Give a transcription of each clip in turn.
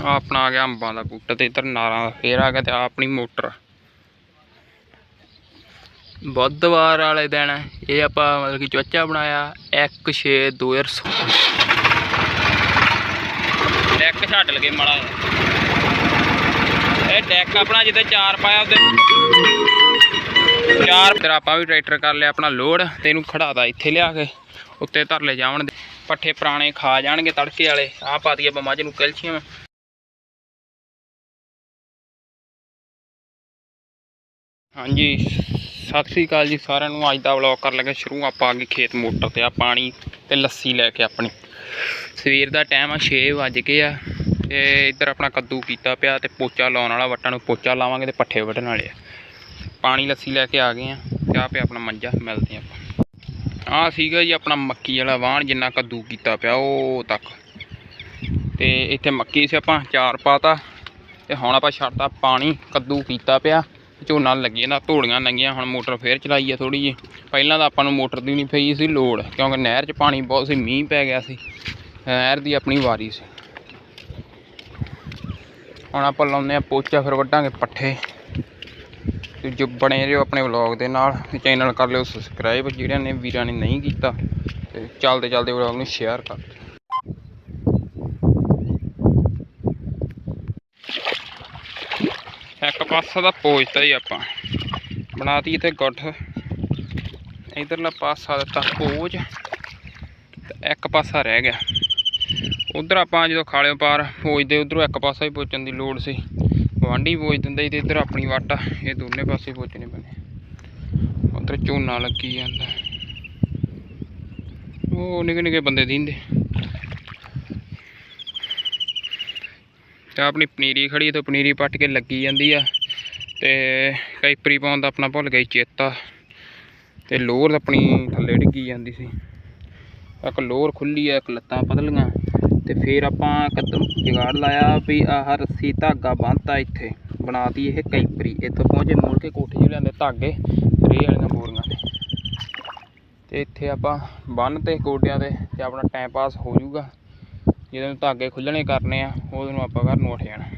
ਆਹ ਆਪਣਾ ਆ ਗਿਆ ਅੰਬਾਂ ਦਾ ਬੂਟਾ ਤੇ ਇਧਰ ਨਾਰਾਂ ਦਾ ਫੇਰ ਆ ਗਿਆ ਤੇ ਆ ਆਪਣੀ ਮੋਟਰ। ਬੁੱਧਵਾਰ ਵਾਲੇ ਦਿਨ ਇਹ ਆਪਾਂ ਮਤਲਬ ਕਿ ਚੋਚਾ ਬਣਾਇਆ 1 6 2016 ਡੈਕ ਛੱਡ ਲਗੇ ਮਾੜਾ ਇਹ ਡੈਕ ਆਪਣਾ ਜਿੱਤੇ ਚਾਰ ਪਾਇਆ ਉਹਦੇ ਚਾਰ ਫਿਰ ਆਪਾਂ ਵੀ ਟਰੈਕਟਰ ਕਰ ਲਿਆ ਆਪਣਾ ਲੋਡ ਤੇ ਇਹਨੂੰ ਖੜਾਤਾ ਇੱਥੇ ਲਿਆ ਕੇ, ਉੱਤੇ ਧਰ ਲੈ ਜਾਵਣ ਪੱਠੇ ਪੁਰਾਣੇ ਖਾ ਜਾਣਗੇ ਤੜਕੇ ਵਾਲੇ। ਆਹ ਪਾ ਦਈਏ ਆਪਾਂ ਮੱਝ ਨੂੰ ਕੈਲਸ਼ੀਅਮ। ਹਾਂਜੀ, ਸਤਿ ਸ੍ਰੀ ਅਕਾਲ ਜੀ ਸਾਰਿਆਂ ਨੂੰ। ਅੱਜ ਦਾ ਵਲੌਗ ਕਰ ਲੱਗੇ ਸ਼ੁਰੂ। ਆਪਾਂ ਆ ਗਏ ਖੇਤ ਮੋਟਰ ਤੇ ਆ ਪਾਣੀ ਤੇ ਲੱਸੀ ਲੈ ਕੇ ਆਪਣੀ। ਸਵੇਰ ਦਾ ਟਾਈਮ ਆ 6 ਵਜ ਗਏ ਆ ਤੇ ਇੱਧਰ ਆਪਣਾ ਕੱਦੂ ਕੀਤਾ ਪਿਆ ਤੇ ਪੋਚਾ ਲਾਉਣ ਵਾਲਾ ਵੱਟਾਂ ਨੂੰ ਪੋਚਾ ਲਾਵਾਂਗੇ ਤੇ ਪੱਠੇ ਵੱਢਣ ਵਾਲੇ ਆ। ਪਾਣੀ, ਲੱਸੀ ਲੈ ਕੇ ਆ ਗਏ ਆ। ਤੇ ਆ ਪਿਆ ਆਪਣਾ ਮੰਜਾ, ਮਿਲਦੇ ਆ ਆਪਾਂ। ਆ ਸੀਗਾ ਜੀ ਆਪਣਾ ਮੱਕੀ ਵਾਲਾ ਵਾਹਣ, ਜਿੰਨਾ ਕੱਦੂ ਕੀਤਾ ਪਿਆ ਉਹ ਤੱਕ। ਤੇ ਇੱਥੇ ਮੱਕੀ ਸੀ ਆਪਾਂ ਚਾਰ ਪਾਤਾ। ਤੇ ਹੁਣ ਆਪਾਂ ਛੱਡਤਾ ਪਾਣੀ, ਕੱਦੂ ਕੀਤਾ ਪਿਆ। ਝੋਨਾ ਲੱਗੀ ਜਾਂਦਾ, ਧੂੜੀਆਂ ਲੰਗੀਆਂ ਹੁਣ ਮੋਟਰ ਫੇਰ ਚਲਾਈ ਆ ਥੋੜੀ ਜਿਹੀ। ਪਹਿਲਾਂ ਤਾਂ ਆਪਾਂ ਨੂੰ ਮੋਟਰ ਦੀ ਨਹੀਂ ਪਈ ਸੀ ਲੋੜ, ਕਿਉਂਕਿ ਨਹਿਰ 'ਚ ਪਾਣੀ ਬਹੁਤ ਸੀ, ਮੀਂਹ ਪੈ ਗਿਆ ਸੀ। ਨਹਿਰ ਦੀ ਆਪਣੀ ਵਾਰੀ ਸੀ। ਹੁਣ ਆਪਾਂ ਲਾਉਂਦੇ ਆ ਪੋਚਾ, ਫਿਰ ਵੱਢਾਂਗੇ ਪੱਠੇ। ਤੇ ਜੋ ਬਣੇ ਰਹੋ ਆਪਣੇ ਵਲੌਗ ਦੇ ਨਾਲ। ਤੇ ਚੈਨਲ ਕਰ ਲਿਓ ਸਬਸਕ੍ਰਾਈਬ ਜਿਹੜਿਆਂ ਨੇ ਵੀਰਾਂ ਨੇ ਨਹੀਂ ਕੀਤਾ, ਤੇ ਚੱਲਦੇ ਚੱਲਦੇ ਵਲੌਗ ਨੂੰ ਸ਼ੇਅਰ ਕਰ ਦਿਓ ਇੱਕ ਪਾਸਾ ਦਾ ਪੋਚਤਾ ਹੀ ਆਪਾਂ। ਬਣਾਤੀ ਤੇ ਗੁੱਠ। ਇਧਰਲਾ ਪਾਸਾ ਦਿੱਤਾ ਪੋਜ। ਤੇ ਇੱਕ ਪਾਸਾ ਰਹਿ ਗਿਆ। ਉਧਰ ਆਪਾਂ ਜਦੋਂ ਖਾਲਿਓ ਪਾਰ ਪੋਜਦੇ, ਉਧਰੋਂ ਇੱਕ ਪਾਸਾ ਹੀ ਪੋਚਣ ਦੀ ਲੋੜ ਸੀ। ਗੁਆਂਢੀ ਪੋਜ ਦਿੰਦਾ ਸੀ ਤੇ ਇੱਧਰ ਆਪਣੀ ਵਾਟਾ ਇਹ ਦੋਨੇ ਪਾਸੇ ਪੋਚਣੇ ਪੈਣੇ। ਉਧਰ ਝੋਨਾ ਲੱਗੀ ਜਾਂਦਾ। ਉਹ ਨਿੱਕੇ ਨਿੱਕੇ ਬੰਦੇ ਦੀਂਦੇ। ਤੇ ਆਪਣੀ ਪਨੀਰੀ ਖੜੀ ਤੇ ਪਨੀਰੀ ਪੱਟ ਕੇ ਲੱਗੀ ਜਾਂਦੀ ਆ। ਤੇ ਕੈਪਰੀ ਪਾਉਣ ਦਾ ਆਪਣਾ ਭੁੱਲ ਗਈ ਚੇਤਾ। ਤੇ ਲੋਰ ਆਪਣੀ ਥੱਲੇ ਡਿੱਗੀ ਜਾਂਦੀ ਸੀ। ਇੱਕ ਲੋਰ ਖੁੱਲੀ ਆ, ਇੱਕ ਲੱਤਾਂ ਪਤਲੀਆਂ। ਤੇ ਫਿਰ ਆਪਾਂ ਕਦਮ ਜਗਾੜ ਲਾਇਆ ਵੀ ਆਹ ਰੱਸੀ ਧਾਗਾ ਬੰਨਤਾ ਇੱਥੇ। ਬਣਾਤੀ ਇਹ ਕੈਪਰੀ। ਇੱਥੋਂ ਪਹੁੰਚੇ ਮੋੜ ਕੇ ਕੋਠੇ 'ਚ ਲਿਆਂਦੇ ਧਾਗੇ ਰੇ ਵਾਲੀਆਂ ਬੋਰੀਆਂ ਤੇ। ਤੇ ਇੱਥੇ ਆਪਾਂ ਬੰਨ ਤੇ ਗੋਡਿਆਂ ਤੇ ਤੇ ਆਪਣਾ ਟਾਈਮ ਪਾਸ ਹੋ ਜਾਊਗਾ। ਜਦੋਂ ਧਾਗੇ ਖੁੱਲਣੇ ਕਰਨੇ ਆ ਉਦੋਂ ਨੂੰ ਆਪਾਂ ਘਰ ਨੂੰ ਉੱਠ ਜਾਣਾ।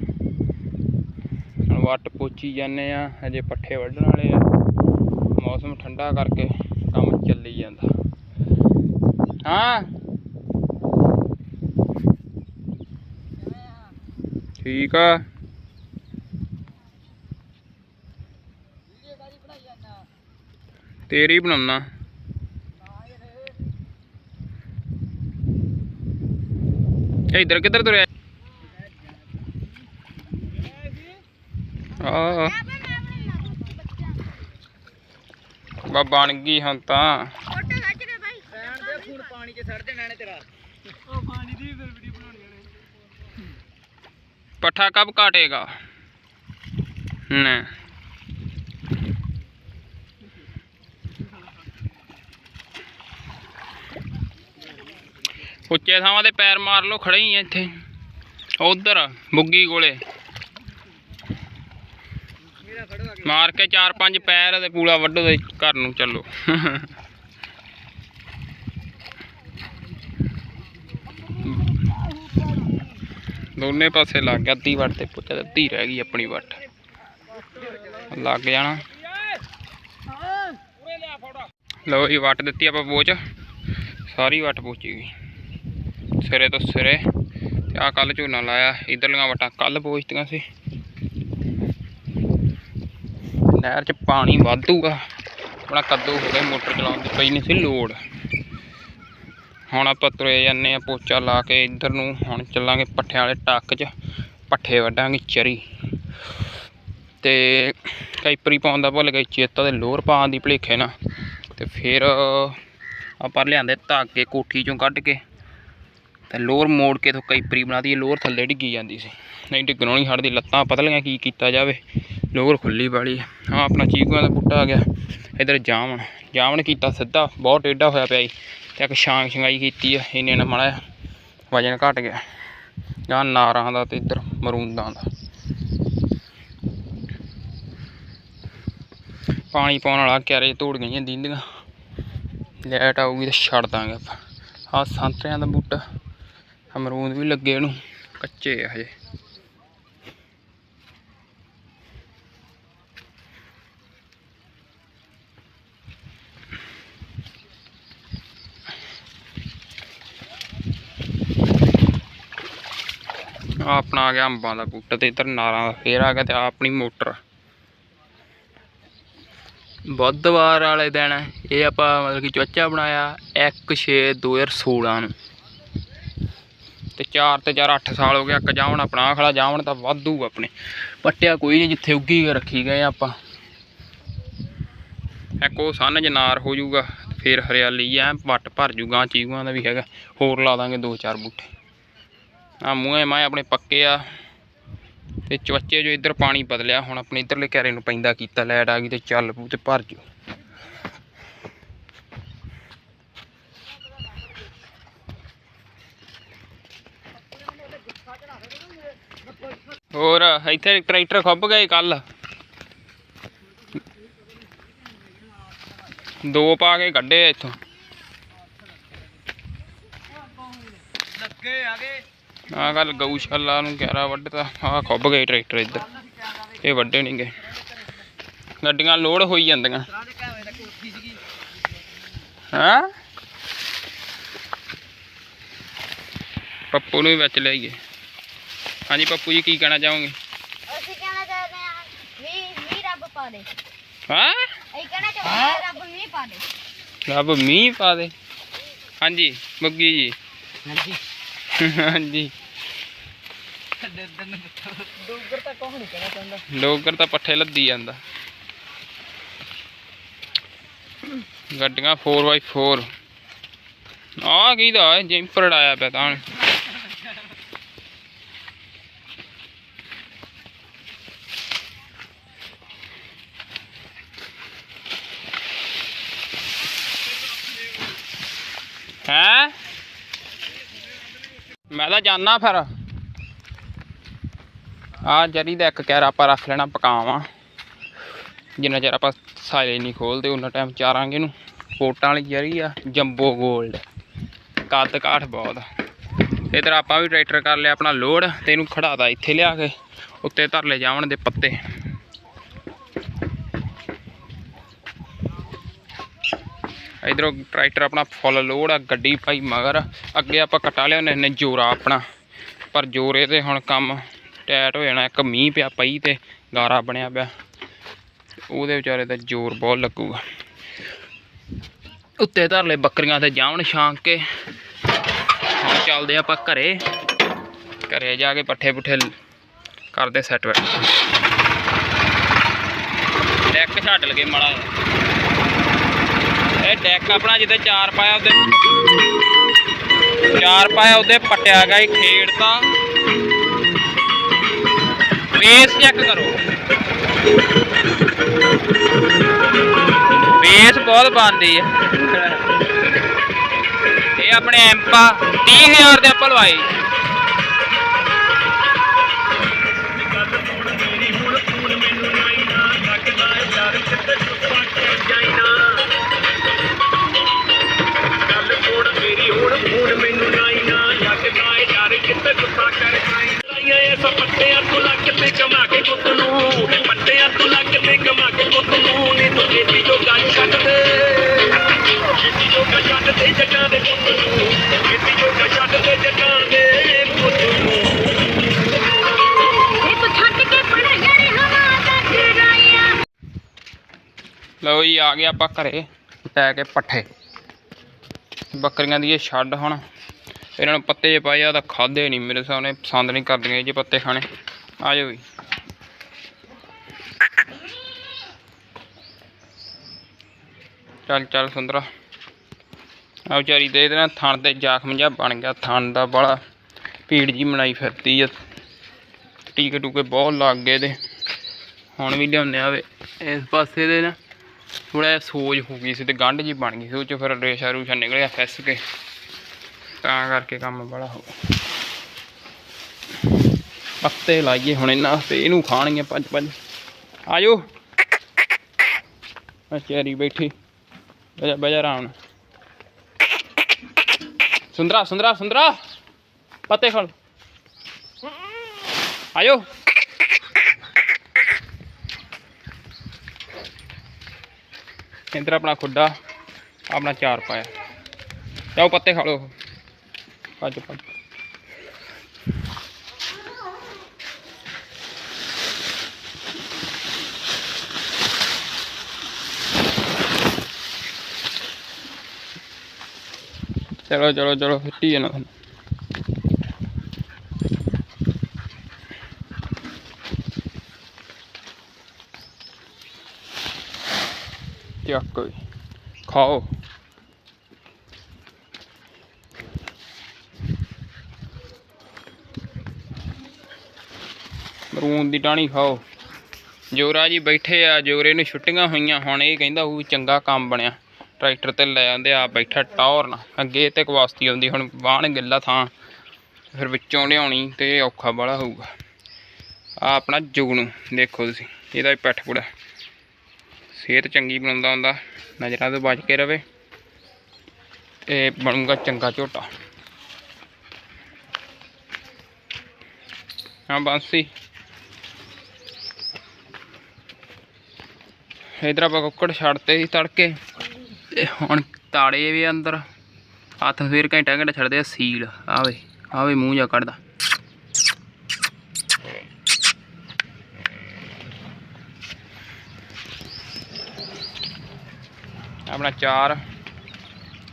ਵੱਟ ਪੋਚੀ ਜਾਂਦੇ ਆ, ਹਜੇ ਪੱਠੇ ਵੱਢਣ ਵਾਲੇ ਆ। ਮੌਸਮ ਠੰਡਾ ਕਰਕੇ ਕੰਮ ਚੱਲੀ ਜਾਂਦਾ। ਹਾਂ। ਠੀਕ ਆ। ਤੇਰੀ ਬਣਾਉਣਾ। ਇਹ ਇੱਧਰ ਕਿੱਧਰ ਤੁਰਿਆ? ਆ ਬਾ ਬਣ ਗਈ ਹੁਣ ਤਾਂ। ਪਾਣੀ 'ਚ ਸੜ ਦੇਣਾ ਨੇ ਤੇਰਾ ਉਹ ਪਾਣੀ ਦੀ ਫਿਰ ਵੀਡੀਓ ਬਣਾਉਣੀ ਨੇ ਪੱਠਾ ਕਬ ਕਾਟੇਗਾ? ਨਾ। ਉੱਚੇ ਥਾਵਾਂ ਤੇ ਪੈਰ ਮਾਰ ਲਓ ਖੜੇ ਹੀ ਆ ਇੱਥੇ। ਉਧਰ, ਬੁੱਗੀ ਕੋਲੇ। ਮਾਰ ਕੇ ਚਾਰ ਪੰਜ ਪੈਰ ਤੇ ਪੂਲਾ ਵੱਢੋ ਤੇ ਘਰ ਨੂੰ ਚੱਲੋ। ਦੋਨੇ ਪਾਸੇ ਲੱਗ ਗਿਆ, ਅੱਧੀ ਵੱਟ ਤੇ ਪੁੱਛਿਆ ਅੱਧੀ ਰਹਿ ਗਈ ਆਪਣੀ ਵੱਟ। ਲੱਗ ਜਾਣਾ। ਲੋ ਜੀ, ਵੱਟ ਦਿੱਤੀ ਆਪਾਂ ਪੋਚ। ਸਾਰੀ ਵੱਟ ਪੋਚੀ ਗਈ। ਸਿਰੇ ਤੋਂ ਸਿਰੇ। ਤੇ ਆ ਕੱਲ ਝੋਨਾ ਲਾਇਆ, ਇਧਰਲੀਆਂ ਵਟਾਂ ਕੱਲ ਪੋਚਤੀਆਂ ਸੀ। ਨਹਿਰ 'ਚ ਪਾਣੀ ਵਾਧੂਗਾ। ਆਪਣਾ ਕੱਦੂ ਹੋ ਗਿਆ, ਮੋਟਰ ਚਲਾਉਣ ਦੀ ਪਈ ਨਹੀਂ ਸੀ ਲੋੜ। ਹੁਣ ਆਪਾਂ ਤੁਰੇ ਜਾਂਦੇ ਆ ਪੋਚਾ ਲਾ ਕੇ ਇੱਧਰ ਨੂੰ, ਹੁਣ ਚੱਲਾਂਗੇ ਪੱਠਿਆਂ ਵਾਲੇ ਟੱਕ 'ਚ, ਪੱਠੇ ਵੱਢਾਂਗੇ ਚਰੀ। ਤੇ ਕੈਪਰੀ ਪਾਉਣ ਦਾ ਭੁੱਲ ਗਈ ਚੇਤਾ ਦੇ ਲੋਰ ਪਾਉਣ ਦੀ ਭਲੇਖੇ ਨਾ ਤੇ ਫਿਰ ਆਪਾਂ ਲਿਆਂਦੇ ਧਾਗੇ ਕੋਠੀ ਚੋਂ ਕੱਢ ਕੇ। ਤੇ ਲੋਰ ਮੋੜ ਕੇ ਤੋਂ ਕੈਪਰੀ ਬਣਾਦੀ ਲੋਰ ਥੱਲੇ ਡਿੱਗੀ ਜਾਂਦੀ ਸੀ। ਨਹੀਂ ਡਿੱਗਣੋਂ ਨਹੀਂ ਹਟਦੀ, ਲੱਤਾਂ ਪਤਲੀਆਂ ਕੀ ਕੀਤਾ ਜਾਵੇ। ਲੋਰ ਖੁੱਲੀ ਵਾਲੀ ਆ। ਆਪਣਾ ਚੀਕੂਆਂ ਦਾ ਬੂਟਾ ਆ ਗਿਆ। ਇਧਰ ਜਾਮਣ ਜਾਮਣ ਕੀਤਾ ਸਿੱਧਾ, ਬਹੁਤ ਟੇਢਾ ਹੋਇਆ ਪਿਆ ਜੀ। ਤੇ ਇੱਕ ਛਾਂਗ ਛੰਗਾਈ ਕੀਤੀ ਆ, ਇੰਨੇ ਨਾਲ ਮਾੜਾ ਜਿਹਾ ਵਜਨ ਘਟ ਗਿਆ। ਜਾਂ ਨਾਰਾਂ ਦਾ ਤੇ ਇੱਧਰ ਮਰੂਦਾਂ ਦਾ। ਪਾਣੀ ਪਾਉਣ ਵਾਲਾ ਕਿਆਰੇ ਧੋੜ ਗਈਆਂ ਦੀਂਦੀਆਂ। ਲੈਟ ਆਊਗੀ ਤਾਂ ਛੱਡ ਦਾਂਗੇ ਆਪਾਂ। ਆਹ ਸੰਤਰਿਆਂ ਦਾ ਬੂਟਾ। ਅਮਰੂਦ ਵੀ ਲੱਗੇ ਇਹਨੂੰ ਕੱਚੇ ਆ ਹਜੇ। ਆਪਣਾ ਆ ਗਿਆ ਅੰਬਾਂ ਦਾ ਬੂਟਾ ਤੇ ਇਧਰ ਨਾਰਾਂ ਦਾ ਫੇਰ ਆ ਗਿਆ ਤੇ ਆਪਣੀ ਮੋਟਰ। ਬੁੱਧਵਾਰ ਵਾਲੇ ਦਿਨ ਇਹ ਆਪਾਂ ਮਤਲਬ ਕਿ ਚਵਚਾ ਬਣਾਇਆ 1 6 2016 ਨੂੰ। ਤੇ 4 ਤੇ 4 8 ਸਾਲ ਹੋ ਗਿਆ ਇੱਕ ਜਾਵਣ ਆਪਣਾ, ਆਹ ਜਾਵਣ ਤਾਂ ਵਾਧੂ ਆਪਣੇ। ਪੱਟਿਆ ਕੋਈ ਨਹੀਂ ਜਿੱਥੇ ਉੱਗੀ ਰੱਖੀ ਗਏ ਆਪਾਂ। ਇੱਕ ਉਹ ਸੰਨ ਜਨਾਰ ਹੋ ਜਾਊਗਾ, ਫਿਰ ਹਰਿਆਲੀ ਐ ਵੱਟ ਭਰ ਜੂਗਾ ਚੀਗੂਆਂ ਦਾ ਵੀ ਹੈਗਾ, ਹੋਰ ਲਾ ਦਾਂਗੇ ਦੋ ਚਾਰ ਬੂਟੇ। ਆ ਮੂੰਹੇ ਮਾਏ ਆਪਣੇ ਪੱਕੇ ਆ। ਤੇ ਚਵੱਚੇ ਜੋ ਇੱਧਰ ਪਾਣੀ ਬਦਲਿਆ, ਹੁਣ ਆਪਣੇ ਇੱਧਰਲੇ ਘਰੇ ਨੂੰ ਪੈਂਦਾ ਕੀਤਾ, ਲੈਟ ਆ ਗਈ ਤੇ ਚੱਲ ਪੂ ਤੇ ਭਰ ਜੂ। ਹੋਰ ਇੱਥੇ ਟਰੈਕਟਰ ਖੁੱਭ ਗਏ ਕੱਲ ਦੋ ਪਾ ਕੇ ਕੱਢੇ ਇੱਥੋਂ। ਲੱਗੇ ਆਗੇ। ਆ ਗੱਲ ਗਊਸ਼ਾਲਾ ਨੂੰ ਕਿਹੜਾ ਵੱਢਤਾ। ਆ ਖੁੱਭ ਗਏ ਟਰੈਕਟਰ ਇੱਧਰ। ਇਹ ਵੱਡੇ ਨਹੀਂ ਗਏ। ਗੱਡੀਆਂ ਲੋਡ ਹੋਈ ਜਾਂਦੀਆਂ। ਹਾਂ? ਪੱਪੂ ਨੂੰ ਵੀ ਵਿੱਚ ਲਿਆਈਏ ਹਾਂਜੀ ਪੱਪੂ ਜੀ ਕੀ ਕਹਿਣਾ ਚਾਹੋਗੇ? ਅਸੀਂ ਕਹਿਣਾ ਚਾਹਦੇ ਹਾਂ ਵੀ ਵੀ ਰੱਬ ਪਾ ਦੇ। ਹਾਂ? ਅਸੀਂ ਕਹਿਣਾ ਚਾਹੁੰਦੇ ਹਾਂ ਰੱਬ ਵੀ ਪਾ ਦੇ। ਰੱਬ ਮੀਂਹ ਪਾ ਦੇ। ਹਾਂਜੀ ਮੁੱਗੀ ਜੀ। ਹਾਂਜੀ। ਡੂਗਰ ਤਾਂ ਕੋਹ ਨਹੀਂ ਕਹਿਣਾ ਚਾਹੁੰਦਾ। ਲੋਕਰ ਤਾਂ ਪੱਠੇ ਲੱਦੀ ਜਾਂਦਾ। ਗੱਡੀਆਂ 4x4 ਆ ਕੀ ਦਾ ਹੈ ਜੈਂਪਰ ਆਇਆ ਪਿਆ ਤਾਂ ਹੁਣ। ਹੈਂ? ਮੈਂ ਤਾਂ ਜਾਣਾ ਫਿਰ। ਆ ਜਰੀ ਦਾ ਇੱਕ ਕੈਰ ਆਪਾਂ ਰੱਖ ਲੈਣਾ, ਪਕਾਵਾਂ। ਜਿੰਨਾ ਚਿਰ ਆਪਾਂ ਸਾਲੇ ਨਹੀਂ ਖੋਲਦੇ ਉਹਨਾਂ ਟਾਈਮ ਚਾਰਾਂਗੇ ਨੂੰ ਕੋਟਾਂ ਵਾਲੀ ਜਰੀ ਆ, ਜੰਬੋ 골ਡ ਕੱਦ ਕਾਠ ਬਹੁਤ। ਆ ਇਧਰ ਆਪਾਂ ਵੀ ਟਰੈਕਟਰ ਕਰ ਲਿਆ ਆਪਣਾ ਲੋਡ, ਤੇ ਇਹਨੂੰ ਖੜਾਦਾ ਇੱਥੇ ਲਿਆ ਕੇ। ਉੱਤੇ ਧਰ ਲੈ ਜਾਵਣ ਦੇ ਪੱਤੇ। ਇਧਰੋਂ ਟਰੈਕਟਰ ਆਪਣਾ ਫੁੱਲ ਲੋਡ ਆ, ਗੱਡੀ ਭਾਈ ਮਗਰ। ਅੱਗੇ ਆਪਾਂ ਕਟਾ ਲਿਆਉਂਦੇ ਨੇ ਜੋਰਾ ਆਪਣਾ। ਪਰ ਜੋਰੇ ਤੇ ਹੁਣ ਕੰਮ ਟੈਟ ਹੋ ਜਾਣਾ, ਇੱਕ ਮੀਂਹ ਪਿਆ ਪਈ ਤੇ ਗਾਰਾ ਬਣਿਆ ਪਿਆ। ਉਹਦੇ ਵਿਚਾਰੇ ਦਾ ਜ਼ੋਰ ਬਹੁਤ ਲੱਗੂਗਾ। ਉੱਤੇ ਧਰ ਲੈ ਬੱਕਰੀਆਂ ਤੇ ਜਾਵਣ ਛਾਂਕ ਕੇ। ਹੁਣ ਚੱਲਦੇ ਆਪਾਂ ਘਰੇ। ਘਰੇ ਜਾ ਕੇ ਪੱਠੇ ਪੁੱਠੇ ਕਰਦੇ ਸੈਟ ਬੈਠ ਡੈਕ ਛੱਡ ਲਗੇ ਮਾੜਾ ਜਿਹਾ। ਇਹ ਡੈਕ ਆਪਣਾ ਜਿੱਤੇ ਚਾਰ ਪਾਇਆ ਉਹਦੇ ਚਾਰ ਪਾਇਆ ਉਹਦੇ ਪੱਟਿਆ ਗਿਆ ਇਹ ਖੇਡਤਾ ਬੇਸ ਚੈੱਕ ਕਰੋ। ਬੇਸ ਬਹੁਤ ਬਣਦੀ ਹੈ ਇਹ ਆਪਣੇ ਐਂਪਾ 30000 ਦੇ ਆਪਾਂ ਲਵਾਏ। ਲਓ ਆ ਗਏ ਆਪਾਂ ਘਰੇ, ਲੈ ਕੇ ਪੱਠੇ। ਬੱਕਰੀਆਂ ਦੀ ਇਹ ਛੱਡ ਹੁਣ। ਇਹਨਾਂ ਨੂੰ ਪੱਤੇ ਜੇ ਪਾਏ ਆ, ਤਾਂ ਖਾਦੇ ਨਹੀਂ ਮੇਰੇ ਸਾਹਮਣੇ ਪਸੰਦ ਨਹੀਂ ਕਰਦੀਆਂ ਜੇ ਪੱਤੇ ਖਾਣੇ। ਆ ਜਾਓ ਵੀ ਚੱਲ ਚੱਲ ਸੁੰਦਰਾ। ਆ ਵਿਚਾਰੀ ਦੇ ਇਹਦੇ ਥਣ ਤੇ ਜ਼ਖਮ ਜਿਹਾ ਬਣ ਗਿਆ, ਥਣ ਦਾ ਬੜਾ ਭੀੜ ਜੀ ਮਨਾਈ ਫਿਰਦੀ ਆ। ਟੀਕੇ ਟੂਕੇ ਬਹੁਤ ਲੱਗ ਗਏ ਤੇ ਹੁਣ ਵੀ ਲਿਆਉਂਦੇ ਆ ਇਸ ਪਾਸੇ ਦੇ ਨਾ ਥੋੜਾ ਜਿਹਾ ਸੋਜ ਹੋ ਗਈ ਸੀ ਤੇ ਗੰਢ ਜੀ ਬਣ ਗਈ ਸੀ, ਉਹ ਚ ਫਿਰ ਰੇਸ਼ਾ ਰੂਸ਼ਾ ਨਿਕਲਿਆ ਫਿਸ ਕੇ। ਤਾਂ ਕਰਕੇ ਕੰਮ ਬੜਾ ਹੋ ਪੱਤੇ ਲਾਈਏ ਹੁਣ ਇਹਨਾਂ ਤੇ ਇਹਨੂੰ ਖਾਣਗੇ ਭੱਜ ਭੱਜ ਆਜੋ। ਚੈਰੀ ਬੈਠੀ। ਬਜਾ ਬਜਾ ਆਰਾਮ ਨਾਲ। ਸੁੰਦਰਾ ਸੁੰਦਰਾ ਸੁੰਦਰਾ। ਪੱਤੇ ਖਲ ਆਜੋ। ਇੰਦਰ ਆਪਣਾ ਖੁੱਡਾ, ਆਪਣਾ ਚਾਰ ਪਾਇਆ। ਲਓ ਪੱਤੇ ਖਾ ਲਓ ਪੰਜ ਪੰਜ ਚਲੋ ਚਲੋ ਚਲੋ, ਹਿੱਟੀ ਜਾਣਾ ਚੱਕ ਖਾਓ। ਮਰੂਨ ਦੀ ਟਾਣੀ ਖਾਓ। ਜੋਰਾ ਜੀ ਬੈਠੇ ਆ, ਜੋਰੇ ਨੂੰ ਛੁੱਟੀਆਂ ਹੋਈਆਂ, ਹੁਣ ਇਹ ਕਹਿੰਦਾ ਉਹ ਚੰਗਾ ਕੰਮ ਬਣਿਆ। ਟਰੈਕਟਰ ਤੇ ਲੈ ਆਂਦੇ ਆ ਬੈਠਾ ਟੌਰ ਨਾ ਅੱਗੇ ਤੇ ਕਵਾਸਤੀ ਆਉਂਦੀ, ਹੁਣ ਬਾਣ ਗਿੱਲਾ ਥਾਂ, ਫਿਰ ਵਿੱਚੋਂ ਲਿਆਉਣੀ ਤੇ ਔਖਾ ਬੜਾ ਹੋਊਗਾ। ਆ ਆਪਣਾ ਜੁਗਨੂ, ਦੇਖੋ ਤੁਸੀਂ, ਇਹਦਾ ਵੀ ਪੈਠ ਪੂੜਾ ਸਿਹਤ ਚੰਗੀ ਬਣਾਉਂਦਾ ਹੁੰਦਾ, ਨਜ਼ਰਾਂ ਤੋਂ ਬਚ ਕੇ ਰਵੇ ਤੇ ਬਣੂਗਾ ਚੰਗਾ ਝੋਟਾ। ਹਾਂ ਬਾਂਸੀ। ਇਧਰ ਆਪਾਂ ਕੁੱਕੜ ਛੱਡਤੇ ਸੀ ਤੜਕੇ, ਤੇ ਹੁਣ ਤਾੜੇ ਵੀ ਅੰਦਰ, ਹੱਥ ਫੇਰ ਘੰਟਾ ਘੰਟਾ ਛੱਡਦੇ ਆ ਸੀਲ। ਆਵੇ ਆਵੇ ਮੂੰਹ ਜਾ ਕੱਢਦਾ। ਆਪਣਾ ਚਾਰ,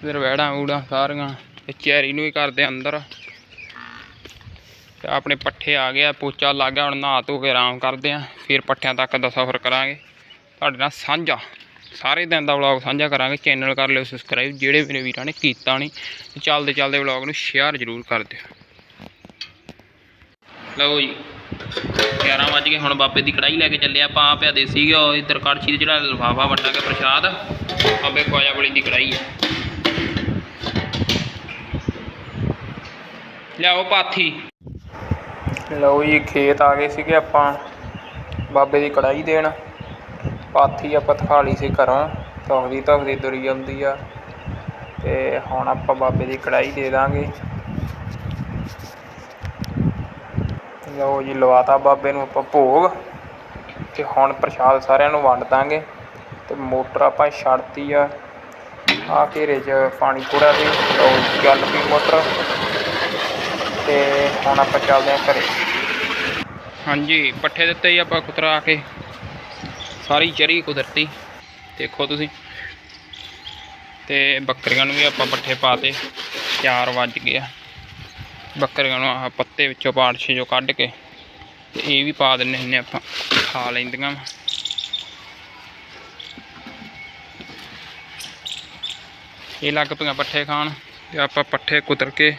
ਫਿਰ ਵਹਿੜਾਂ ਊੜਾਂ ਸਾਰੀਆਂ, ਤੇ ਚੈਰੀ ਨੂੰ ਹੀ ਕਰਦੇ ਅੰਦਰ। ਤੇ ਆਪਣੇ ਪੱਠੇ ਆ ਗਿਆ ਪੋਚਾ ਲੱਗ ਗਿਆ, ਹੁਣ ਨਹਾ ਧੋ ਕੇ ਆਰਾਮ ਕਰਦੇ ਆ, ਫਿਰ ਪੱਠਿਆਂ ਤੱਕ ਦਾ ਸਫ਼ਰ ਕਰਾਂਗੇ। ਤੁਹਾਡੇ ਨਾਲ ਸਾਂਝਾ, ਸਾਰੇ ਦਿਨ ਦਾ ਵਲੌਗ ਸਾਂਝਾ ਕਰਾਂਗੇ, ਚੈਨਲ ਕਰ ਲਿਓ ਸਬਸਕ੍ਰਾਈਬ ਜਿਹੜੇ ਮੇਰੇ ਵੀਰਾਂ ਨੇ ਕੀਤਾ ਨਹੀਂ ਚੱਲਦੇ ਚੱਲਦੇ ਵਲੌਗ ਨੂੰ ਸ਼ੇਅਰ ਜ਼ਰੂਰ ਕਰ ਦਿਓ। ਲਓ ਜੀ। 11 ਵਜ ਗਏ, ਹੁਣ ਬਾਬੇ ਦੀ ਕੜਾਈ ਲੈ ਕੇ ਚੱਲੇ ਆਪਾਂ ਆ ਪਿਆ ਦੇਸੀ ਘਿਓ ਇੱਧਰ ਕੜਛੀ ਤੇ ਜਿਹੜਾ ਲਿਫਾਫਾ ਵੱਟਾ ਕੇ ਪ੍ਰਸ਼ਾਦ, ਬਾਬੇ ਖਵਾਜਾ ਬਲੀ ਦੀ ਕੜਾਈ ਹੈ ਲਿਆਓ ਪਾਥੀ। ਲਓ ਜੀ, ਖੇਤ ਆ ਗਏ ਸੀਗੇ ਆਪਾਂ, ਬਾਬੇ ਦੀ ਕੜਾਈ ਦੇਣ। ਪਾਥੀ ਆਪਾਂ ਥਖਾ ਲਈ ਸੀ ਘਰੋਂ, ਧੁਖਦੀ ਧੁਖਦੀ ਦੁਰੀ ਆਉਂਦੀ ਆ। ਤੇ ਹੁਣ ਆਪਾਂ ਬਾਬੇ ਦੀ ਕੜਾਈ ਦੇ ਦਾਂਗੇ। ਲਓ ਜੀ ਲਵਾਤਾ ਬਾਬੇ ਨੂੰ ਆਪਾਂ ਭੋਗ ਤੇ ਹੁਣ ਪ੍ਰਸ਼ਾਦ ਸਾਰਿਆਂ ਨੂੰ ਵੰਡ ਦਾਂਗੇ ਤੇ ਮੋਟਰ ਆਪਾਂ ਛੱਡਤੀ ਆ ਆ ਘੇਰੇ 'ਚ ਪਾਣੀ ਥੋੜਾ ਸੀ ਲਓ ਚੱਲ ਪਈ ਮੋਟਰ ਤੇ ਹੁਣ ਆਪਾਂ ਚੱਲਦੇ ਆ ਘਰੇ। ਹਾਂਜੀ, ਪੱਠੇ ਦਿੱਤੇ ਹੀ ਆਪਾਂ ਕੁਤਰਾ ਕੇ। ਸਾਰੀ ਚਰੀ ਕੁਦਰਤੀ, ਦੇਖੋ ਤੁਸੀਂ। ਤੇ ਬੱਕਰੀਆਂ ਨੂੰ ਵੀ ਆਪਾਂ ਪੱਠੇ ਪਾਤੇ 4 ਵੱਜ ਗਏ ਆ। ਬੱਕਰੀਆਂ ਨੂੰ ਆਹ ਪੱਤੇ ਵਿੱਚੋਂ ਪਾੜਛੇ ਜੋ ਕੱਢ ਕੇ ਤੇ ਇਹ ਵੀ ਪਾ ਦਿੰਨੇ ਹੁੰਨੇ ਆਪਾਂ, ਖਾ ਲੈਂਦੀਆਂ ਵਾ। ਇਹ ਲੱਗ ਪਈਆਂ ਪੱਠੇ ਖਾਣ ਤੇ ਆਪਾਂ ਪੱਠੇ ਕੁਤਰ ਕੇ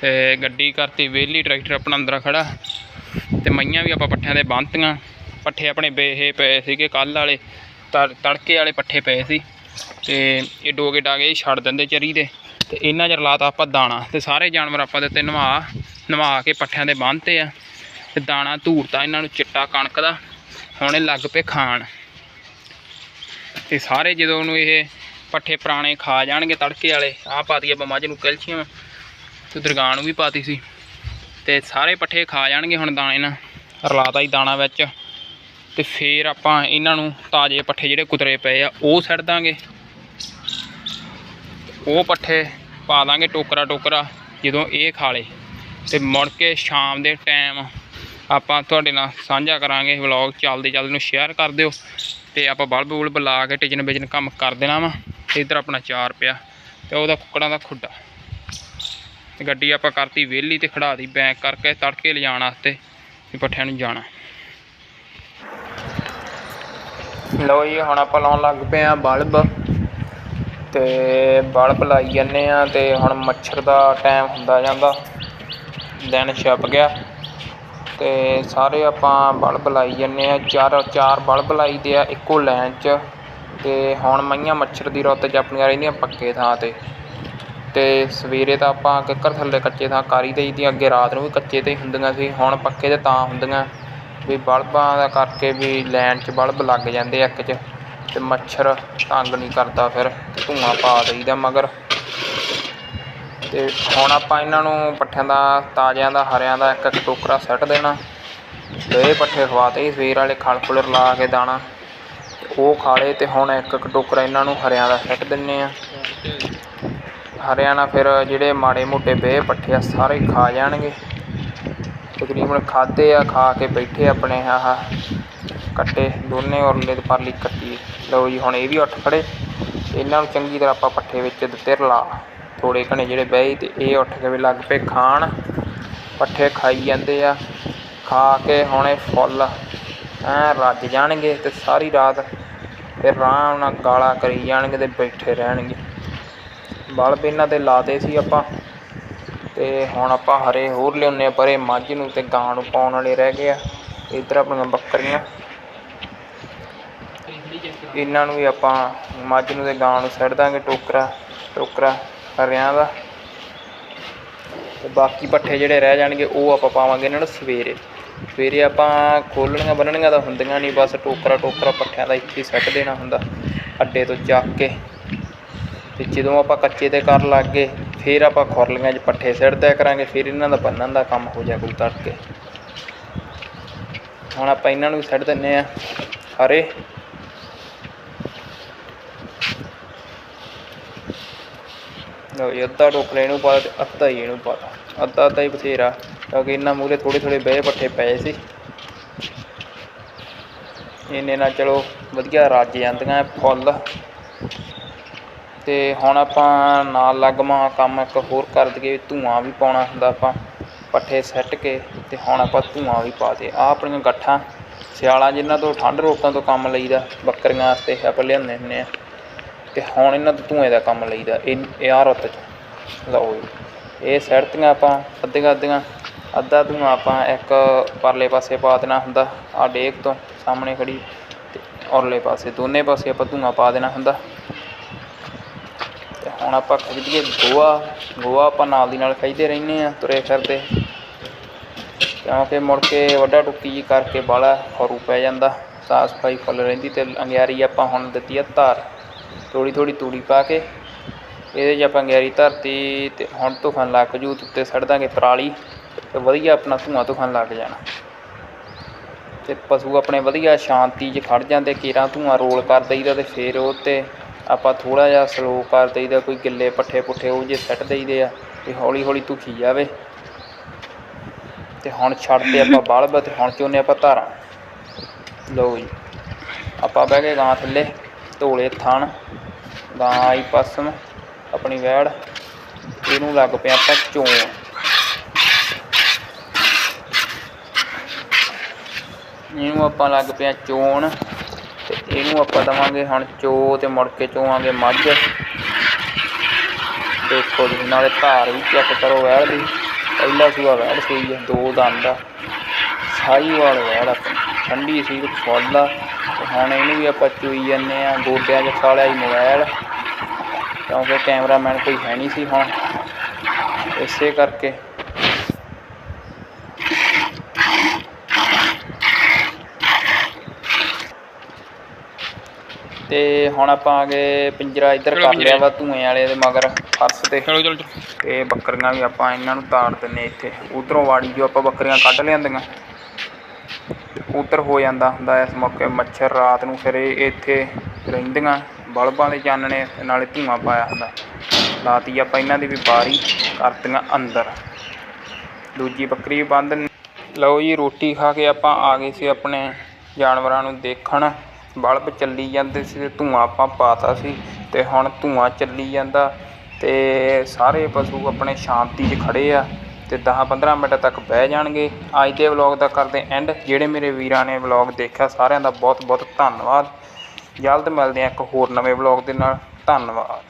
ਤੇ ਗੱਡੀ ਕਰਤੀ, ਵਿਹਲੀ ਟਰੈਕਟਰ ਆਪਣਾ ਅੰਦਰ ਖੜਾ ਤੇ ਮਈਆਂ ਵੀ ਆਪਾਂ ਪੱਠਿਆਂ ਦੇ ਬੰਨਤੀਆਂ। ਪੱਠੇ ਆਪਣੇ ਬੇਹੇ ਪਏ ਸੀਗੇ ਕੱਲ ਵਾਲੇ ਤੜ- ਤੜਕੇ ਵਾਲੇ ਪੱਠੇ ਪਏ ਸੀ ਤੇ ਇਹ ਡੋਗੇ ਡਾਗੇ ਛੱਡ ਦਿੰਦੇ ਚਰੀ ਦੇ। ਤੇ ਇਹਨਾਂ ਚ ਰਲਾਤਾ ਆਪਾਂ ਦਾਣਾ ਤੇ ਸਾਰੇ ਜਾਨਵਰ ਆਪਾਂ ਦਿੱਤੇ ਨਵਾ ਨਵਾ ਕੇ ਪੱਠਿਆਂ ਦੇ ਬੰਨਤੇ ਆ ਤੇ ਦਾਣਾ ਧੂਰਤਾ ਇਹਨਾਂ ਨੂੰ ਚਿੱਟਾ ਕਣਕ ਦਾ ਹੁਣ ਇਹ ਲੱਗ ਪਏ ਖਾਣ। ਤੇ ਸਾਰੇ ਜਦੋਂ ਉਹਨੂੰ ਇਹ ਪੱਠੇ ਪੁਰਾਣੇ ਖਾ ਜਾਣਗੇ ਤੜਕੇ ਵਾਲੇ, ਆਹ ਪਾਤੀ ਆਪਾਂ ਮੱਝ ਨੂੰ ਕੈਲਸ਼ੀਅਮ ਤੇ ਦਰਗਾਹ ਨੂੰ ਵੀ ਪਾਤੀ ਸੀ। ਤੇ ਸਾਰੇ ਪੱਠੇ ਖਾ ਜਾਣਗੇ ਹੁਣ ਦਾਣੇ ਨਾਲ। ਰਲਾਤਾ ਹੀ ਦਾਣਾ ਵਿੱਚ। ਤੇ ਫੇਰ ਆਪਾਂ ਇਹਨਾਂ ਨੂੰ ਤਾਜ਼ੇ ਪੱਠੇ ਜਿਹੜੇ ਕੁਤਰੇ ਪਏ ਆ, ਉਹ ਛੱਡ ਦਾਂਗੇ। ਉਹ ਪੱਠੇ ਪਾ ਦਾਂਗੇ ਟੋਕਰਾ ਟੋਕਰਾ, ਜਦੋਂ ਇਹ ਖਾ ਲੇ। ਤੇ ਮੁੜ ਕੇ ਸ਼ਾਮ ਦੇ ਟਾਈਮ ਆਪਾਂ ਤੁਹਾਡੇ ਨਾਲ ਸਾਂਝਾ ਕਰਾਂਗੇ ਵਲੌਗ ਚੱਲਦੇ ਚੱਲਦੇ ਨੂੰ ਸ਼ੇਅਰ ਕਰ ਦਿਓ। ਤੇ ਆਪਾਂ ਬਲਬ ਬੁਲਬ ਲਾ ਕੇ ਟਿਚਨ ਬਿਜਨ ਕੰਮ ਕਰ ਦੇਣਾ ਵਾ। ਤੇ ਇੱਧਰ ਆਪਣਾ ਚਾਰ ਪਿਆ ਤੇ ਉਹਦਾ ਕੁੱਕੜਾਂ ਦਾ ਖੁੱਡਾ। ਤੇ ਗੱਡੀ ਆਪਾਂ ਕਰਤੀ ਵਿਹਲੀ ਤੇ ਖੜਾਤੀ ਬੈਂਕ ਕਰਕੇ ਤੜਕੇ ਲਿਜਾਣ ਵਾਸਤੇ ਵੀ ਪੱਠਿਆਂ ਨੂੰ ਜਾਣਾ। ਲਓ ਜੀ, ਹੁਣ ਆਪਾਂ ਲਾਉਣ ਲੱਗ ਪਏ ਆ ਬਲਬ। ਤੇ ਬਲਬ ਲਾਈ ਜਾਂਦੇ ਆ ਤੇ ਹੁਣ ਮੱਛਰ ਦਾ ਟਾਈਮ ਹੁੰਦਾ ਜਾਂਦਾ। ਦਿਨ ਛਪ ਗਿਆ ਤੇ ਸਾਰੇ ਆਪਾਂ ਬਲਬ ਲਾਈ ਜਾਂਦੇ ਆ। ਚਾਰ ਚਾਰ ਬਲਬ ਲਾਈ ਦੇ ਆ ਇੱਕੋ ਲਾਈਨ 'ਚ ਤੇ ਹੁਣ ਮਈਆਂ ਮੱਛਰ ਦੀ ਰੁੱਤ 'ਚ ਰਹਿੰਦੀਆਂ ਪੱਕੇ ਥਾਂ ਤੇ। ਤੇ ਸਵੇਰੇ ਤਾਂ ਆਪਾਂ ਕਿੱਕਰ ਥੱਲੇ ਕੱਚੇ ਥਾਂ ਕਾਰੀ ਦੇਈਦੀਆਂ ਅੱਗੇ ਰਾਤ ਨੂੰ ਵੀ ਕੱਚੇ ਤੇ ਹੀ ਹੁੰਦੀਆਂ ਸੀ, ਹੁਣ ਪੱਕੇ ਤੇ ਤਾਂ ਹੁੰਦੀਆਂ। ਵੀ ਬਲਬਾਂ ਦਾ ਕਰਕੇ ਵੀ ਲਾਈਨ 'ਚ ਬਲਬ ਲੱਗ ਜਾਂਦੇ ਆ ਇੱਕ 'ਚ। ਤੇ ਮੱਛਰ ਤੰਗ ਨਹੀਂ ਕਰਦਾ ਫਿਰ ਧੂੰਆਂ ਪਾ ਦੇਈਦਾ ਮਗਰ। ਤੇ ਹੁਣ ਆਪਾਂ ਇਹਨਾਂ ਨੂੰ ਪੱਠਿਆਂ ਦਾ, ਤਾਜ਼ਿਆਂ ਦਾ, ਹਰਿਆਂ ਦਾ ਇੱਕ ਇੱਕ ਟੋਕਰਾ ਸੱਟ ਦੇਣਾ। ਦੋਏ ਪੱਠੇ ਖਵਾਤੇ ਸਵੇਰ ਵਾਲੇ ਖਲ ਖੁਲਰ ਲਾ ਕੇ ਦਾਣਾ। ਤੇ ਉਹ ਖਾ ਲਏ ਤੇ ਹੁਣ ਇੱਕ ਇੱਕ ਟੋਕਰਾ ਇਹਨਾਂ ਨੂੰ ਹਰਿਆਂ ਦਾ ਸੱਟ ਦਿੰਨੇ ਆ। ਹਰਿਆਂ ਨਾਲ ਫਿਰ ਜਿਹੜੇ ਮਾੜੇ ਮੋਟੇ ਬੇਹ ਪੱਠੇ ਆ, ਸਾਰੇ ਖਾ ਜਾਣਗੇ। ਤਕਰੀਬਨ ਖਾਦੇ ਆ, ਖਾ ਕੇ ਬੈਠੇ ਆਪਣੇ, ਆਹ ਕੱਟੇ ਦੋਨੇ ਔਰਲੇ ਤੇ ਪਰਲੀ ਕੱਟੀ ਲਓ ਜੀ, ਹੁਣ ਇਹ ਵੀ ਉੱਠ ਖੜੇ। ਇਹਨਾਂ ਨੂੰ ਚੰਗੀ ਤਰ੍ਹਾਂ ਆਪਾਂ ਪੱਠੇ ਵਿੱਚ ਦਿੱਤੇ ਰਲਾ। ਥੋੜੇ ਘਣੇ ਜਿਹੜੇ ਬਹਿ ਤੇ ਇਹ ਉੱਠ ਕੇ ਵੀ ਲੱਗ ਪਏ ਖਾਣ। ਪੱਠੇ ਖਾਈ ਜਾਂਦੇ ਆ। ਖਾ ਕੇ ਹੁਣ ਇਹ ਫੁੱਲ ਐ ਰੱਜ ਜਾਣਗੇ ਤੇ ਸਾਰੀ ਰਾਤ ਫਿਰ ਆਰਾਮ ਨਾਲ ਗਾਲਾ ਕਰੀ ਜਾਣਗੇ ਤੇ ਬੈਠੇ ਰਹਿਣਗੇ। ਬਲਬ ਇਹਨਾਂ 'ਤੇ ਲਾਤੇ ਸੀ ਆਪਾਂ ਤੇ ਹੁਣ ਆਪਾਂ ਹਰੇ ਹੋਰ ਲਿਆਉਂਦੇ ਆ ਪਰੇ ਮੱਝ ਨੂੰ ਤੇ ਗਾਂ ਨੂੰ ਪਾਉਣ ਵਾਲੇ ਰਹਿ ਗਏ ਆ। ਇੱਧਰ ਆਪਣੀਆਂ ਬੱਕਰੀਆਂ। ਇਹਨਾਂ ਨੂੰ ਵੀ ਆਪਾਂ ਮੱਝ ਨੂੰ ਤੇ ਗਾਂ ਨੂੰ ਛੱਡ ਦਾਂਗੇ ਟੋਕਰਾ ਟੋਕਰਾ ਹਰਿਆਂ ਦਾ। ਤੇ ਬਾਕੀ ਪੱਠੇ ਜਿਹੜੇ ਰਹਿ ਜਾਣਗੇ, ਉਹ ਆਪਾਂ ਪਾਵਾਂਗੇ ਇਹਨਾਂ ਨੂੰ ਸਵੇਰੇ। ਸਵੇਰੇ ਆਪਾਂ ਖੋਲਣੀਆਂ ਬੰਨਣੀਆਂ ਤਾਂ ਹੁੰਦੀਆਂ ਨਹੀਂ, ਬਸ ਟੋਕਰਾ ਟੋਕਰਾ ਪੱਠਿਆਂ ਦਾ ਇੱਥੇ ਸੱਟ ਦੇਣਾ ਹੁੰਦਾ, ਅੱਡੇ ਤੋਂ ਚੱਕ ਕੇ। ਤੇ ਜਦੋਂ ਆਪਾਂ ਕੱਚੇ ਤੇ ਕਰਨ ਲੱਗ ਗਏ, ਫਿਰ ਆਪਾਂ ਖੁਰਲੀਆਂ 'ਚ ਪੱਠੇ ਸਿੱਟ ਦਿਆ ਕਰਾਂਗੇ, ਫਿਰ ਇਹਨਾਂ ਦਾ ਬੰਨਣ ਦਾ ਕੰਮ ਹੋ ਜਾ ਕੋਈ ਤੜਕੇ। ਹੁਣ ਆਪਾਂ ਇਹਨਾਂ ਨੂੰ ਵੀ ਸਿੱਟ ਦਿੰਨੇ ਆ ਹਰੇ। ਲਓ ਜੀ, ਅੱਧਾ ਟੋਕਰਾ ਇਹਨੂੰ ਪਾ ਤੇ ਅੱਧਾ ਹੀ ਇਹਨੂੰ ਪਾ ਤਾ। ਅੱਧਾ ਅੱਧਾ ਹੀ ਬਥੇਰਾ, ਕਿਉਂਕਿ ਇਹਨਾਂ ਮੂਰੇ ਥੋੜੇ ਥੋੜੇ ਬਹਿ ਪੱਠੇ ਪਏ ਸੀ। ਇਹਨੇ ਨਾਲ ਚਲੋ ਵਧੀਆ ਰੱਜ ਜਾਂਦੀਆਂ ਫੁੱਲ। ਤੇ ਹੁਣ ਆਪਾਂ ਨਾਲ ਲੱਗਮਾ ਕੰਮ ਇੱਕ ਹੋਰ ਕਰ ਦਈਏ, ਧੂਆਂ ਵੀ ਪਾਉਣਾ ਹੁੰਦਾ ਆਪਾਂ, ਪੱਠੇ ਸੱਟ ਕੇ ਤੇ ਹੁਣ ਆਪਾਂ ਧੂਆਂ ਵੀ ਪਾ ਦੇ ਆ ਆਪਣੀਆਂ ਗੱਠਾਂ, ਸਿਆਲਾਂ ਜਿਨ੍ਹਾਂ ਤੋਂ ਠੰਡ ਰੋਕਣ ਤੋਂ ਕੰਮ ਲਈਦਾ, ਬੱਕਰੀਆਂ ਵਾਸਤੇ ਆਪਾਂ ਲਿਆਉਂਦੇ ਹੁੰਦੇ ਆ। ਤੇ ਹੁਣ ਇਹਨਾਂ ਤੋਂ ਧੂਏ ਦਾ ਕੰਮ ਲਈਦਾ, ਇਹ ਇਹ ਆਹ ਰੁੱਤ 'ਚ। ਲਓ ਜੀ, ਇਹ ਸੜਤੀਆਂ ਆਪਾਂ ਅੱਧੀਆਂ ਅੱਧੀਆਂ ਅੱਧਾ ਧੂਆਂ ਆਪਾਂ ਇੱਕ ਪਰਲੇ ਪਾਸੇ ਪਾ ਦੇਣਾ ਹੁੰਦਾ ਆ ਡੇਕ ਤੋਂ ਸਾਹਮਣੇ ਖੜੀ, ਤੇ ਔਰਲੇ ਪਾਸੇ, ਦੋਨੇ ਪਾਸੇ ਆਪਾਂ ਧੂਆਂ ਪਾ ਦੇਣਾ ਹੁੰਦਾ। ਤੇ ਹੁਣ ਆਪਾਂ ਖਰੀਦੀਏ ਗੋਆ ਗੋਆ ਆਪਾਂ ਨਾਲ ਦੀ ਨਾਲ ਖਾਈਦੇ ਰਹਿੰਦੇ ਆ ਤੁਰੇ ਫਿਰਦੇ। ਕਿਉਂਕਿ ਮੁੜ ਕੇ ਵੱਡਾ ਟੁੱਕੀ ਜੀ ਕਰਕੇ ਬਾਲਾ ਖਰੂ ਪੈ ਜਾਂਦਾ, ਸਾਫ਼ ਸਫ਼ਾਈ ਫੁੱਲ ਰਹਿੰਦੀ ਤੇ ਅੰਗਿਆਰੀ ਆਪਾਂ ਹੁਣ ਦਿੱਤੀ ਆ ਧਾਰ। ਥੋੜੀ ਥੋੜੀ ਤੂੜੀ ਪਾ ਕੇ, ਇਹਦੇ 'ਚ ਆਪਾਂ ਅੰਗਿਆਰੀ ਧਰਤੀ ਤੇ ਹੁਣ ਧੁਖਣ ਲੱਗ ਜੂ ਉੱਤੇ ਸੜ ਦਾਂਗੇ ਪਰਾਲੀ ਤੇ ਵਧੀਆ ਆਪਣਾ ਧੂੰਆਂ ਧੁਖਣ ਲੱਗ ਜਾਣਾ। ਤੇ ਪਸ਼ੂ ਆਪਣੇ ਵਧੀਆ ਸ਼ਾਂਤੀ 'ਚ ਖੜ ਜਾਂਦੇ, ਕੀਰਾਂ ਧੂੰਆਂ ਰੋਲ ਕਰ ਦਈਦਾ ਤੇ ਫਿਰ ਉਹ 'ਤੇ ਆਪਾਂ ਥੋੜਾ ਜਿਹਾ ਸਲੋ ਕਰ ਦਈਦਾ, ਕੋਈ ਗਿੱਲੇ ਪੱਠੇ ਪੁੱਠੇ ਉਹ ਜੇ ਸੱਟ ਦਈਦੇ ਆ ਤੇ ਹੌਲੀ ਹੌਲੀ ਧੁਖੀ ਜਾਵੇ। ਤੇ ਹੁਣ ਛੱਡਦੇ ਆਪਾਂ ਬਲਬ ਤੇ ਹੁਣ ਚੋਨੇ ਆਪਾਂ ਧਾਰਾਂ। ਲਓ ਜੀ, ਆਪਾਂ ਬਹਿ ਗਏ ਗਾਂ ਥੱਲੇ। ਧੋਲੇ ਥਣ, ਗਾਂ ਆਈ ਪਸਮ, ਆਪਣੀ ਵੈੜ, ਇਹਨੂੰ ਲੱਗ ਪਿਆ ਆਪਾਂ ਚੋਣ। ਇਹਨੂੰ ਆਪਾਂ ਲੱਗ ਪਿਆ ਚੋਣ ਤੇ ਇਹਨੂੰ ਆਪਾਂ ਦਵਾਂਗੇ ਹੁਣ ਚੋ ਤੇ ਮੁੜ ਕੇ ਚੋਵਾਂਗੇ ਮੱਝ। ਦੇਖੋ ਜੀ, ਨਾਲੇ ਧਾਰ ਵੀ ਚੈੱਕ ਕਰੋ ਵੈੜ ਦੀ। ਪਹਿਲਾ ਸੂਆ ਵੈੜ ਸੂਈ ਹੈ ਦੋ ਦੰਦ ਆ। ਸਾਈਵਾਲ ਵੈੜ ਆਪਣੀ ਠੰਡੀ ਸੀ ਫੁੱਲ ਆ। ਹੁਣ ਇਹਨੂੰ ਵੀ ਆਪਾਂ ਚੋਈ ਜਾਂਦੇ ਆ ਗੋਡਿਆਂ 'ਚ ਸਾਲਿਆ ਹੀ ਮੋਬਾਈਲ ਕਿਉਂਕਿ ਕੈਮਰਾਮੈਨ ਕੋਈ ਹੈ ਨਹੀਂ ਸੀ ਹੁਣ। ਇਸੇ ਕਰਕੇ। ਤੇ ਹੁਣ ਆਪਾਂ ਆ ਗਏ ਪਿੰਜਰਾ ਇੱਧਰ ਕਰ ਲਿਆ। ਵਾ ਧੂਏ ਵਾਲੇ ਦੇ ਮਗਰ ਫਰਸ਼ ਤੇ। ਚਲੋ ਚਲੋ ਤੇ ਬੱਕਰੀਆਂ ਵੀ ਆਪਾਂ ਇਹਨਾਂ ਨੂੰ ਤਾੜ ਦਿੰਨੇ ਇੱਥੇ। ਉਧਰੋਂ ਵਾੜੀ ਜੋ ਆਪਾਂ ਬੱਕਰੀਆਂ ਕੱਢ ਲਿਆਂਦੀਆਂ। ਉਤਰ ਹੋ ਜਾਂਦਾ ਹੁੰਦਾ ਇਸ ਮੌਕੇ ਮੱਛਰ ਰਾਤ ਨੂੰ ਫਿਰ ਇਹ ਇੱਥੇ ਰਹਿੰਦੀਆਂ, ਬਲਬਾਂ ਦੇ ਚਾਨਣੇ ਨਾਲੇ ਧੂਆਂ ਪਾਇਆ ਹੁੰਦਾ। ਲਾਤੀ ਆਪਾਂ ਇਹਨਾਂ ਦੀ ਵੀ ਬਾਰੀ ਕਰਤੀਆਂ ਅੰਦਰ। ਦੂਜੀ ਬੱਕਰੀ ਵੀ ਬੰਦ ਲਓ ਜੀ, ਰੋਟੀ ਖਾ ਕੇ ਆਪਾਂ ਆ ਗਏ ਸੀ ਆਪਣੇ ਜਾਨਵਰਾਂ ਨੂੰ ਦੇਖਣ। ਬਲਬ ਚੱਲੀ ਜਾਂਦੇ ਸੀ ਤੇ ਧੂਆਂ ਆਪਾਂ ਪਾਤਾ ਸੀ ਤੇ ਹੁਣ ਧੂਆਂ ਚੱਲੀ ਜਾਂਦਾ ਤੇ ਸਾਰੇ ਪਸ਼ੂ ਆਪਣੇ ਸ਼ਾਂਤੀ 'ਚ ਖੜੇ ਆ। ਤੇ 10-15 ਮਿੰਟ ਤੱਕ ਬਹਿ ਜਾਣਗੇ। ਅੱਜ ਦੇ ਵਲੌਗ ਦਾ ਕਰਦੇ ਐਂਡ ਜਿਹੜੇ ਮੇਰੇ ਵੀਰਾਂ ਨੇ ਵਲੌਗ ਦੇਖਿਆ, ਸਾਰਿਆਂ ਦਾ ਬਹੁਤ ਬਹੁਤ ਧੰਨਵਾਦ। ਜਲਦ ਮਿਲਦੇ ਆ ਇੱਕ ਹੋਰ ਨਵੇਂ ਵਲੌਗ ਦੇ ਨਾਲ। ਧੰਨਵਾਦ।